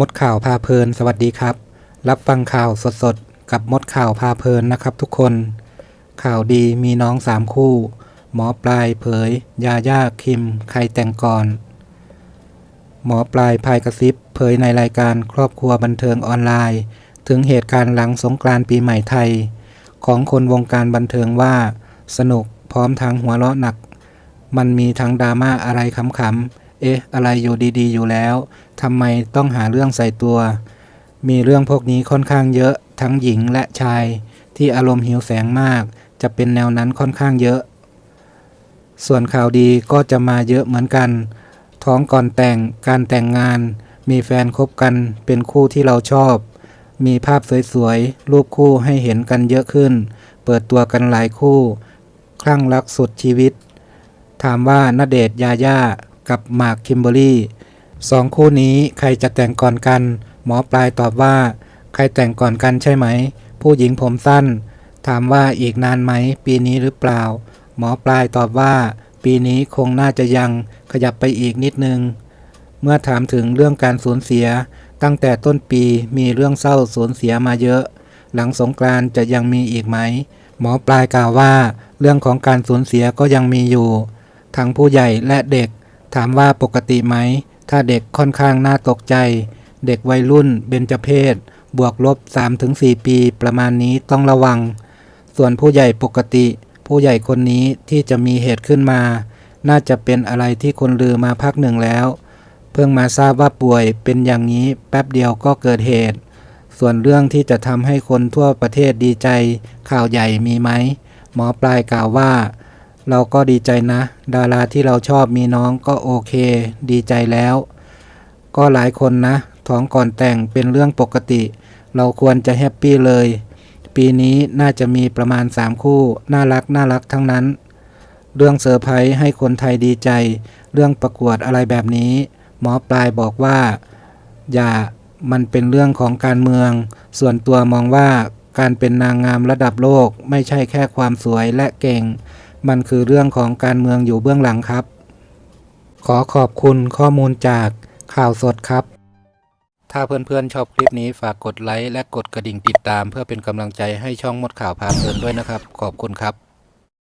มดข่าวพาเพลิน สวัสดีครับ รับฟังข่าวสดๆ กับมดข่าวพาเพลินนะครับทุกคน ข่าวดีมีน้องสามคู่ หมอปลายเผย ยาย่าคิม ใครแต่งก่อน หมอปลายพายกระซิบ เผยในรายการครอบครัวบันเทิงออนไลน์ ถึงเหตุการณ์หลังสงกรานต์ปีใหม่ไทย ของคนวงการบันเทิงว่า สนุกพร้อมทั้งหัวเราะหนัก มันมีทั้งดราม่าอะไรขำๆ เอ๊ะ อะไรอยู่ดีๆ อยู่แล้วทำไมต้องหาเรื่องใส่ตัว มีเรื่องพวกนี้ค่อนข้างเยอะ ทั้งหญิงและชาย ที่อารมณ์หิวแสงมาก จะเป็นแนวนั้นค่อนข้างเยอะ ส่วนข่าวดีก็จะมาเยอะเหมือนกัน ท้องก่อนแต่ง การแต่งงาน มีแฟนคบกัน เป็นคู่ที่เราชอบ มีภาพสวยๆ รูปคู่ให้เห็นกันเยอะขึ้น เปิดตัวกันหลายคู่ คลั่งรักสุดชีวิต ถามว่าณเดชยาย่า กับหมากคิมเบอรี่สองคู่นี้ใครจะแต่งก่อนกัน หมอปลายตอบว่า ใครแต่งก่อนกันใช่ไหม ผู้หญิงผมสั้น ถามว่าอีกนานไหม ปีนี้หรือเปล่า หมอปลายตอบว่า ปีนี้คงน่าจะยังขยับไปอีกนิดนึง เมื่อถามถึงเรื่องการสูญเสีย ตั้งแต่ต้นปีมีเรื่องเศร้าสูญเสียมาเยอะ หลังสงกรานจะยังมีอีกไหม หมอปลายกล่าวว่า เรื่องของการสูญเสียก็ยังมีอยู่ทั้งผู้ใหญ่และเด็ก ถามว่าปกติไหม ถ้าเด็กค่อนข้างน่าตกใจ เด็กวัยรุ่นเบญจเพศ บวกลบ 3-4 ปีประมาณนี้ต้องระวัง ส่วนผู้ใหญ่ปกติ ผู้ใหญ่คนนี้ที่จะมีเหตุขึ้นมา น่าจะเป็นอะไรที่คนลือมาพักหนึ่งแล้ว เพิ่งมาทราบว่าป่วยเป็นอย่างนี้แป๊บเดียวก็เกิดเหตุ ส่วนเรื่องที่จะทำให้คนทั่วประเทศดีใจ ข่าวใหญ่มีไหม หมอปลายกล่าวว่า เราก็ดีใจนะ ดาราที่เราชอบมีน้องก็โอเค ดีใจแล้ว ก็หลายคนนะ ท้องก่อนแต่งเป็นเรื่องปกติ เราควรจะแฮปปี้เลย ปีนี้น่าจะมีประมาณ 3 คู่ น่ารักน่ารักทั้งนั้น เรื่องเซอร์ไพรส์ให้คนไทยดีใจ เรื่องประกวดอะไรแบบนี้ หมอปลายบอกว่า อย่ามันเป็นเรื่องของการเมือง ส่วนตัวมองว่าการเป็นนางงามระดับโลกไม่ใช่แค่ความสวยและเก่ง มันคือเรื่องของการเมืองอยู่เบื้องหลังครับ ขอขอบคุณข้อมูลจากข่าวสดครับ ถ้าเพื่อนๆชอบคลิปนี้ฝากกดไลค์และกดกระดิ่งติดตาม เพื่อเป็นกำลังใจให้ช่องมดข่าวพาเพลินด้วยนะครับ ขอบคุณครับ